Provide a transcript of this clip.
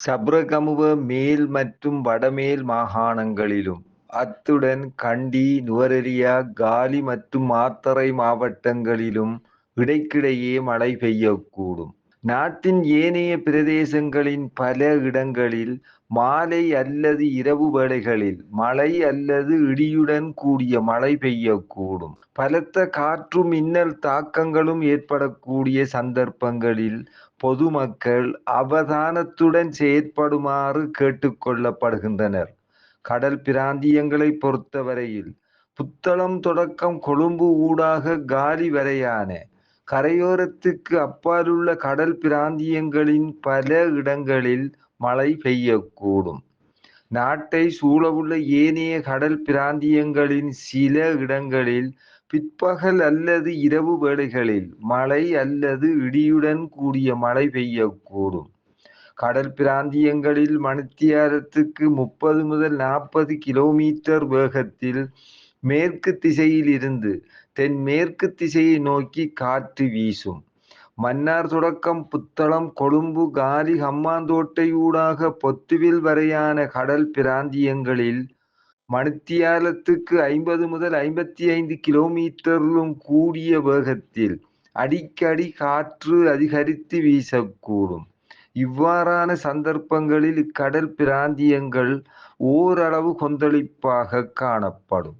சப்ரகமுவ மேல் மற்றும் வடமேல் மாகாணங்களிலும் அத்துடன் கண்டி நுவரெலியா காலி மற்றும் மாத்தறை மாவட்டங்களிலும் இடைக்கிடையே மழை பெய்யக்கூடும். நாட்டின் ஏனைய பிரதேசங்களின் பல இடங்களில் மாலை அல்லது இரவு வேளைகளில் மழை அல்லது இடியுடன் கூடிய மழை பெய்யக்கூடும். பலத்த காற்று மின்னல் தாக்கங்களும் ஏற்படக்கூடிய சந்தர்ப்பங்களில் பொதுமக்கள் அவதானத்துடன் செயற்படுமாறு கேட்டுக்கொள்ளப்படுகின்றனர் கடல் பிராந்தியங்களை பொறுத்தவரையில் புத்தளம் தொடக்கம் கொழும்பு ஊடாக காலி வரையான கரையோரத்துக்கு அப்பாலுள்ள கடல் பிராந்தியங்களின் பல இடங்களில் மழை பெய்யக்கூடும். நாட்டை சூழவுள்ள ஏனைய கடல் பிராந்தியங்களின் சில இடங்களில் பிற்பகல் அல்லது இரவு வேளைகளில் மழை அல்லது இடியுடன் கூடிய மழை பெய்யக்கூடும். கடல் பிராந்தியங்களில் மணித்தியாரத்துக்கு முப்பது முதல் நாற்பது கிலோமீட்டர் வேகத்தில் மேற்கு திசையில் இருந்து தென்மேற்கு திசையை நோக்கி காற்று வீசும். மன்னார் தொடக்கம் புத்தளம் கொழும்பு காலி ஹம்மாந்தோட்டை ஊடாக பொத்துவில் வரையான கடல் பிராந்தியங்களில் மணித்தியாலத்துக்கு ஐம்பது முதல் ஐம்பத்தி ஐந்து கிலோமீட்டரிலும் கூடிய வேகத்தில் அடிக்கடி காற்று அதிகரித்து வீசக்கூடும். இவ்வாறான சந்தர்ப்பங்களில் இக்கடல் பிராந்தியங்கள் ஓரளவு கொந்தளிப்பாக காணப்படும்.